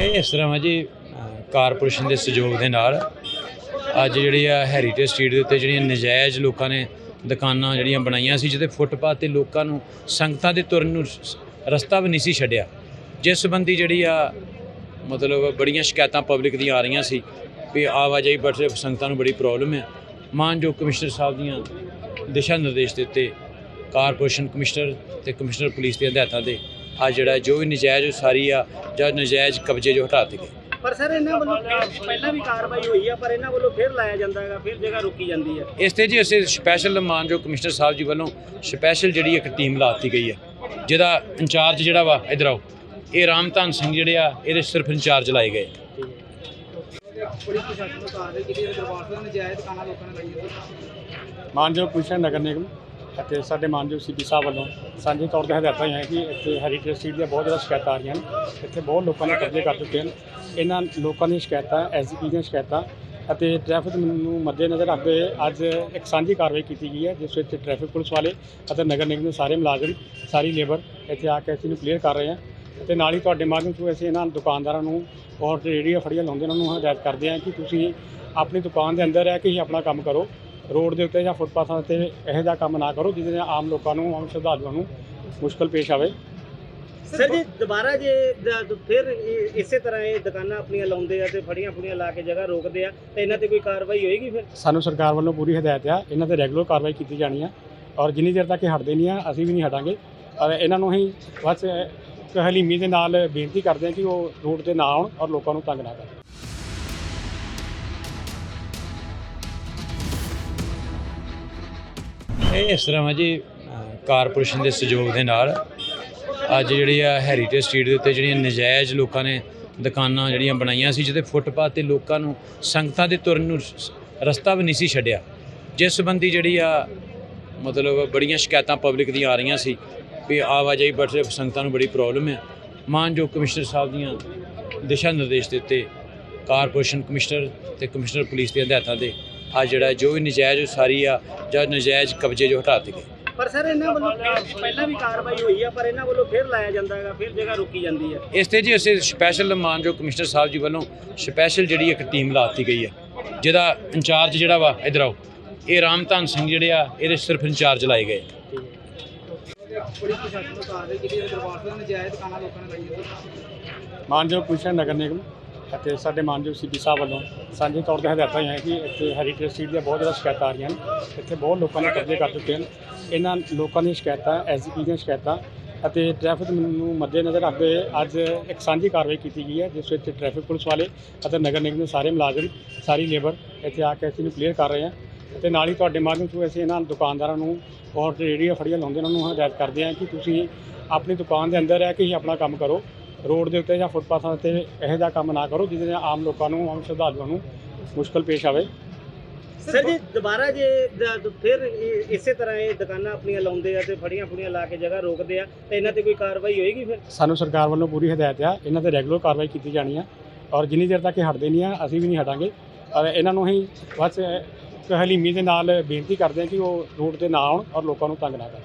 ਇਹ ਇਸ ਤਰ੍ਹਾਂ ਵਾ ਜੀ, ਕਾਰਪੋਰੇਸ਼ਨ ਦੇ ਸਹਿਯੋਗ ਦੇ ਨਾਲ ਅੱਜ ਜਿਹੜੀ ਆ ਹੈਰੀਟੇਜ ਸਟਰੀਟ ਦੇ ਉੱਤੇ ਜਿਹੜੀਆਂ ਨਜਾਇਜ਼ ਲੋਕਾਂ ਨੇ ਦੁਕਾਨਾਂ ਜਿਹੜੀਆਂ ਬਣਾਈਆਂ ਸੀ, ਜਿਹਦੇ ਫੁੱਟਪਾਥ ਤੇ ਲੋਕਾਂ ਨੂੰ ਸੰਗਤਾਂ ਦੇ ਤੁਰਨ ਨੂੰ ਸ- ਰਸਤਾ ਵੀ ਨਹੀਂ ਸੀ ਛੱਡਿਆ। ਜਿਸ ਸੰਬੰਧੀ ਜਿਹੜੀ ਆ, ਮਤਲਬ ਬੜੀਆਂ ਸ਼ਿਕਾਇਤਾਂ ਪਬਲਿਕ ਦੀਆਂ ਆ ਰਹੀਆਂ ਸੀ ਵੀ ਆਵਾਜਾਈ ਬੜੇ ਸੰਗਤਾਂ ਨੂੰ ਬੜੀ ਪ੍ਰੋਬਲਮ ਹੈ ਮਾਨਯੋਗ ਕਮਿਸ਼ਨਰ ਸਾਹਿਬ ਦੀਆਂ ਦਿਸ਼ਾ ਨਿਰਦੇਸ਼ ਦਿੱਤੇ, ਕਾਰਪੋਰੇਸ਼ਨ ਕਮਿਸ਼ਨਰ ਤੇ ਕਮਿਸ਼ਨਰ ਪੁਲਿਸ ਦੀਆਂ ਹਦਾਇਤਾਂ ਦੇ ਆ ਜਿਹੜਾ ਜੋ ਵੀ ਨਜਾਇਜ਼ ਉਸਾਰੀ ਆ ਜਾਂ ਨਜਾਇਜ਼ ਕਬਜ਼ੇ ਜੋ ਹਟਾ ਦਿੱਤੇ ਗਏ। ਪਰ ਸਰ ਇਹਨਾਂ ਵੱਲੋਂ ਪਹਿਲਾਂ ਵੀ ਕਾਰਵਾਈ ਹੋਈ ਆ ਪਰ ਇਹਨਾਂ ਵੱਲੋਂ ਫਿਰ ਲਾਇਆ ਜਾਂਦਾ ਹੈਗਾ ਫਿਰ ਜਗ੍ਹਾ ਰੋਕੀ ਜਾਂਦੀ ਹੈ। ਇਸ ਤੇ ਜੀ ਅਸੀਂ ਸਪੈਸ਼ਲ ਮਾਨਯੋਗ ਕਮਿਸ਼ਨਰ ਸਾਹਿਬ ਜੀ ਵੱਲੋਂ ਸਪੈਸ਼ਲ ਜਿਹੜੀ ਇੱਕ ਟੀਮ ਲਾਤੀ ਗਈ ਹੈ ਜਿਹਦਾ ਇੰਚਾਰਜ ਜਿਹੜਾ ਵਾ ਇਧਰ ਆਓ। ਇਹ ਰਾਮਧਨ ਸਿੰਘ ਜਿਹੜੇ ਆ ਇਹਦੇ ਸਿਰਫ ਇੰਚਾਰਜ ਲਾਏ ਗਏ। ਮਾਨਯੋਗ ਕਮਿਸ਼ਨ ਨਗਰ ਨਿਗਮ। ਅਤੇ ਸਾਡੇ ਮਾਨਯੋਗ ਸੀਪੀ ਸਾਹਿਬ ਵੱਲੋਂ ਸਾਂਝੇ ਤੌਰ ਤੇ ਹਦਾਇਤਾਂ ਹੋਈਆਂ ਕਿ ਇੱਥੇ ਹੈਰੀਟੇਜ ਸਟਰੀਟ ਦੀਆਂ ਬਹੁਤ ਜ਼ਿਆਦਾ ਸ਼ਿਕਾਇਤਾਂ ਆ ਰਹੀਆਂ ਹਨ। ਇੱਥੇ ਬਹੁਤ ਲੋਕਾਂ ਨੇ ਕਬਜ਼ੇ ਕਰ ਚੁੱਕੇ ਹਨ। ਇਹਨਾਂ ਲੋਕਾਂ ਦੀਆਂ ਸ਼ਿਕਾਇਤਾਂ ਐਸਜੀਪੀ ਦੀਆਂ ਸ਼ਿਕਾਇਤਾਂ ਅਤੇ ਟ੍ਰੈਫਿਕ ਨੂੰ ਮੱਦੇਨਜ਼ਰ ਰੱਖਦੇ ਅੱਜ ਇੱਕ ਸਾਂਝੀ ਕਾਰਵਾਈ ਕੀਤੀ ਗਈ ਹੈ, ਜਿਸ ਵਿੱਚ ਟ੍ਰੈਫਿਕ ਪੁਲਿਸ ਵਾਲੇ ਅਤੇ ਨਗਰ ਨਿਗਮ ਦੇ ਸਾਰੇ ਮੁਲਾਜ਼ਮ, ਸਾਰੀ ਲੇਬਰ ਇੱਥੇ ਆ ਕੇ ਅਸੀਂ ਨੂੰ ਕਲੀਅਰ ਕਰ ਰਹੇ ਹਾਂ ਅਤੇ ਨਾਲ ਹੀ ਤੁਹਾਡੇ ਮਾਧਿਅਮ ਤੋਂ ਅਸੀਂ ਇਹਨਾਂ ਦੁਕਾਨਦਾਰਾਂ ਨੂੰ ਔਰ ਰੇਹੜੀਆਂ ਫੜੀਆਂ ਲਾਉਂਦੇ ਉਹਨਾਂ ਨੂੰ ਹਦਾਇਤ ਕਰਦੇ ਹਾਂ ਕਿ ਤੁਸੀਂ ਆਪਣੀ ਦੁਕਾਨ ਦੇ ਅੰਦਰ ਰਹਿ ਕੇ ਹੀ ਆਪਣਾ ਕੰਮ ਕਰੋ। ਰੋਡ ਦੇ ਉੱਤੇ ਜਾਂ ਫੁੱਟਪਾਥਾਂ ਤੇ ਇਹੋ ਜਿਹਾ ਕੰਮ ਨਾ ਕਰੋ ਜਿਹਦੇ ਨਾਲ ਆਮ ਲੋਕਾਂ ਨੂੰ ਆਮ ਸ਼ਰਧਾਲੂਆਂ ਨੂੰ ਮੁਸ਼ਕਲ ਪੇਸ਼ ਆਵੇ। ਸਰ ਜੀ ਦੁਬਾਰਾ ਜੇ ਦ- ਫਿਰ ਇਸੇ ਤਰ੍ਹਾਂ ਇਹ ਦੁਕਾਨਾਂ ਆਪਣੀਆਂ ਲਾਉਂਦੇ ਆ ਤੇ ਫੜੀਆਂ ਫੁੜੀਆਂ ਲਾ ਕੇ ਜਗ੍ਹਾ ਰੋਕਦੇ ਆ ਤੇ ਇਹਨਾਂ ਤੇ ਕੋਈ ਕਾਰਵਾਈ ਹੋਏਗੀ ਫਿਰ? ਸਾਨੂੰ ਸਰਕਾਰ ਵੱਲੋਂ ਪੂਰੀ ਹਦਾਇਤ ਆ ਇਹਨਾਂ ਤੇ ਰੈਗੂਲਰ ਕਾਰਵਾਈ ਕੀਤੀ ਜਾਣੀ ਆ ਔਰ ਜਿੰਨੀ ਦੇਰ ਤੱਕ ਇਹ ਹਟਦੇ ਨਹੀਂ ਆ ਅਸੀਂ ਵੀ ਨਹੀਂ ਹਟਾਂਗੇ। ਔਰ ਇਹਨਾਂ ਨੂੰ ਹੀ ਬਸ ਇੱਕ ਹਲੀਮੀ ਦੇ ਨਾਲ ਬੇਨਤੀ ਕਰਦੇ ਹਾਂ ਕਿ ਉਹ ਰੋਡ ਤੇ ਨਾ ਆਉਣ ਔਰ ਲੋਕਾਂ ਨੂੰ ਤੰਗ ਨਾ ਕਰਨ। ਇਹ ਇਸ ਤਰ੍ਹਾਂ ਵਾ ਜੀ, ਕਾਰਪੋਰੇਸ਼ਨ ਦੇ ਸਹਿਯੋਗ ਦੇ ਨਾਲ ਅੱਜ ਜਿਹੜੀ ਆ ਹੈਰੀਟੇਜ ਸਟਰੀਟ ਦੇ ਉੱਤੇ ਜਿਹੜੀਆਂ ਨਜਾਇਜ਼ ਲੋਕਾਂ ਨੇ ਦੁਕਾਨਾਂ ਜਿਹੜੀਆਂ ਬਣਾਈਆਂ ਸੀ, ਜਿਹਦੇ ਫੁੱਟਪਾਥ ਤੇ ਲੋਕਾਂ ਨੂੰ ਸੰਗਤਾਂ ਦੇ ਤੁਰਨ ਨੂੰ ਸ- ਰਸਤਾ ਵੀ ਨਹੀਂ ਸੀ ਛੱਡਿਆ। ਜਿਸ ਸੰਬੰਧੀ ਜਿਹੜੀ ਆ ਮਤਲਬ ਬੜੀਆਂ ਸ਼ਿਕਾਇਤਾਂ ਪਬਲਿਕ ਦੀਆਂ ਆ ਰਹੀਆਂ ਸੀ ਵੀ ਆਵਾਜਾਈ ਬੜੇ ਸੰਗਤਾਂ ਨੂੰ ਬੜੀ ਪ੍ਰੋਬਲਮ ਹੈ ਮਾਨਯੋਗ ਕਮਿਸ਼ਨਰ ਸਾਹਿਬ ਦੀਆਂ ਦਿਸ਼ਾ ਨਿਰਦੇਸ਼ ਦਿੱਤੇ, ਕਾਰਪੋਰੇਸ਼ਨ ਕਮਿਸ਼ਨਰ ਤੇ ਕਮਿਸ਼ਨਰ ਪੁਲਿਸ ਦੀਆਂ ਹਦਾਇਤਾਂ ਦੇ ਆ ਜਿਹੜਾ ਜੋ ਵੀ ਨਜਾਇਜ਼ ਉਸਾਰੀ ਆ ਜਾਂ ਨਜਾਇਜ਼ ਕਬਜ਼ੇ ਜੋ ਹਟਾ ਦਿੱਤੇ ਪਰ ਸਰ ਇਹਨਾਂ ਵੱਲੋਂ ਪਹਿਲਾਂ ਵੀ ਕਾਰਵਾਈ ਹੋਈ ਆ ਪਰ ਇਹਨਾਂ ਵੱਲੋਂ ਫਿਰ ਲਾਇਆ ਜਾਂਦਾ ਹੈਗਾ ਫਿਰ ਜਗ੍ਹਾ ਰੋਕੀ ਜਾਂਦੀ ਹੈ ਇਸ ਤੇ ਜੀ ਅਸੀਂ ਸਪੈਸ਼ਲ ਮਾਨਯੋਗ ਕਮਿਸ਼ਨਰ ਸਾਹਿਬ ਜੀ ਵੱਲੋਂ ਸਪੈਸ਼ਲ ਜਿਹੜੀ ਇੱਕ ਟੀਮ ਲਾਤੀ ਗਈ ਹੈ ਜਿਹਦਾ ਇੰਚਾਰਜ ਜਿਹੜਾ ਵਾ ਇਧਰ ਆਓ। ਇਹ ਰਾਮਧਨ ਸਿੰਘ ਜਿਹੜੇ ਆ ਇਹਦੇ ਸਿਰਫ ਇੰਚਾਰਜ ਲਾਏ ਗਏ। ਪੁਲਿਸ ਪ੍ਰਸ਼ਾਸਨ ਨੂੰ ਕਾਰਵਾਈ ਕੀਤੀ ਦਰਬਾਰ ਸਾਹਿਬ ਨੇ ਜਾਇਜ਼ ਦੁਕਾਨਾਂ ਲੋਕਾਂ ਨੇ ਲਾਈਆਂ। ਮਾਨਯੋਗ ਕਮਿਸ਼ਨ ਨਗਰ ਨਿਗਮ। ਅਤੇ ਸਾਡੇ ਮਾਨਯੋਗ ਸੀਪੀ ਸਾਹਿਬ ਵੱਲੋਂ ਸਾਂਝੇ ਤੌਰ ਤੇ ਹਦਾਇਤਾਂ ਹੋਈਆਂ ਕਿ ਇੱਥੇ ਹੈਰੀਟੇਜ ਸਟਰੀਟ ਦੀਆਂ ਬਹੁਤ ਜ਼ਿਆਦਾ ਸ਼ਿਕਾਇਤਾਂ ਆ ਰਹੀਆਂ ਹਨ ਇੱਥੇ ਬਹੁਤ ਲੋਕਾਂ ਨੇ ਕਬਜ਼ੇ ਕਰ ਚੁੱਕੇ ਹਨ ਇਹਨਾਂ ਲੋਕਾਂ ਦੀਆਂ ਸ਼ਿਕਾਇਤਾਂ ਐਸਜੀਪੀ ਦੀਆਂ ਸ਼ਿਕਾਇਤਾਂ ਅਤੇ ਟ੍ਰੈਫਿਕ ਨੂੰ ਮੱਦੇਨਜ਼ਰ ਰੱਖਦੇ ਹੋਏ ਅੱਜ ਇੱਕ ਸਾਂਝੀ ਕਾਰਵਾਈ ਕੀਤੀ ਗਈ ਹੈ, ਜਿਸ ਵਿੱਚ ਟ੍ਰੈਫਿਕ ਪੁਲਿਸ ਵਾਲੇ ਅਤੇ ਨਗਰ ਨਿਗਮ ਦੇ ਸਾਰੇ ਮੁਲਾਜ਼ਮ, ਸਾਰੀ ਲੇਬਰ ਇੱਥੇ ਆ ਕੇ ਅਸੀਂ ਨੂੰ ਕਲੀਅਰ ਕਰ ਰਹੇ ਹਾਂ ਅਤੇ ਨਾਲ ਹੀ ਤੁਹਾਡੇ ਮਾਧਿਅਮ ਤੋਂ ਅਸੀਂ ਇਹਨਾਂ ਦੁਕਾਨਦਾਰਾਂ ਨੂੰ ਔਰ ਰੇਹੜੀਆਂ ਫੜੀਆਂ ਲਾਉਂਦੇ ਉਹਨਾਂ ਨੂੰ ਹਦਾਇਤ ਕਰਦੇ ਹਾਂ ਕਿ ਤੁਸੀਂ ਆਪਣੀ ਦੁਕਾਨ ਦੇ ਅੰਦਰ ਰਹਿ ਕੇ ਹੀ ਆਪਣਾ ਕੰਮ ਕਰੋ। ਰੋਡ ਦੇ ਉੱਤੇ ਜਾਂ ਫੁੱਟਪਾਥਾਂ ਤੇ ਇਹੋ ਜਿਹਾ ਕੰਮ ਨਾ ਕਰੋ ਜਿਹਦੇ ਨਾਲ ਆਮ ਲੋਕਾਂ ਨੂੰ ਆਮ ਸ਼ਰਧਾਲੂਆਂ ਨੂੰ ਮੁਸ਼ਕਲ ਪੇਸ਼ ਆਵੇ। ਸਰ ਜੀ ਦੁਬਾਰਾ ਜੇ ਦ- ਫਿਰ ਇਹ- ਇਸੇ ਤਰ੍ਹਾਂ ਇਹ ਦੁਕਾਨਾਂ ਆਪਣੀਆਂ ਲਾਉਂਦੇ ਆ ਤੇ ਫੜੀਆਂ ਫੁੜੀਆਂ ਲਾ ਕੇ ਜਗ੍ਹਾ ਰੋਕਦੇ ਆ ਤੇ ਇਹਨਾਂ ਤੇ ਕੋਈ ਕਾਰਵਾਈ ਹੋਏਗੀ ਫਿਰ? ਸਾਨੂੰ ਸਰਕਾਰ ਵੱਲੋਂ ਪੂਰੀ ਹਦਾਇਤ ਆ ਇਹਨਾਂ ਤੇ ਰੈਗੂਲਰ ਕਾਰਵਾਈ ਕੀਤੀ ਜਾਣੀ ਆ ਔਰ ਜਿੰਨੀ ਦੇਰ ਤੱਕ ਇਹ ਹਟਦੇ ਨਹੀਂ ਆ ਅਸੀਂ ਵੀ ਨਹੀਂ ਹਟਾਂਗੇ। ਔਰ ਇਹਨਾਂ ਨੂੰ ਹੀ ਬਸ ਇੱਕ ਹਲੀਮੀ ਦੇ ਨਾਲ ਬੇਨਤੀ ਕਰਦੇ ਹਾਂ ਕਿ ਉਹ ਰੋਡ ਤੇ ਨਾ ਆਉਣ ਔਰ ਲੋਕਾਂ ਨੂੰ ਤੰਗ ਨਾ ਕਰਨ।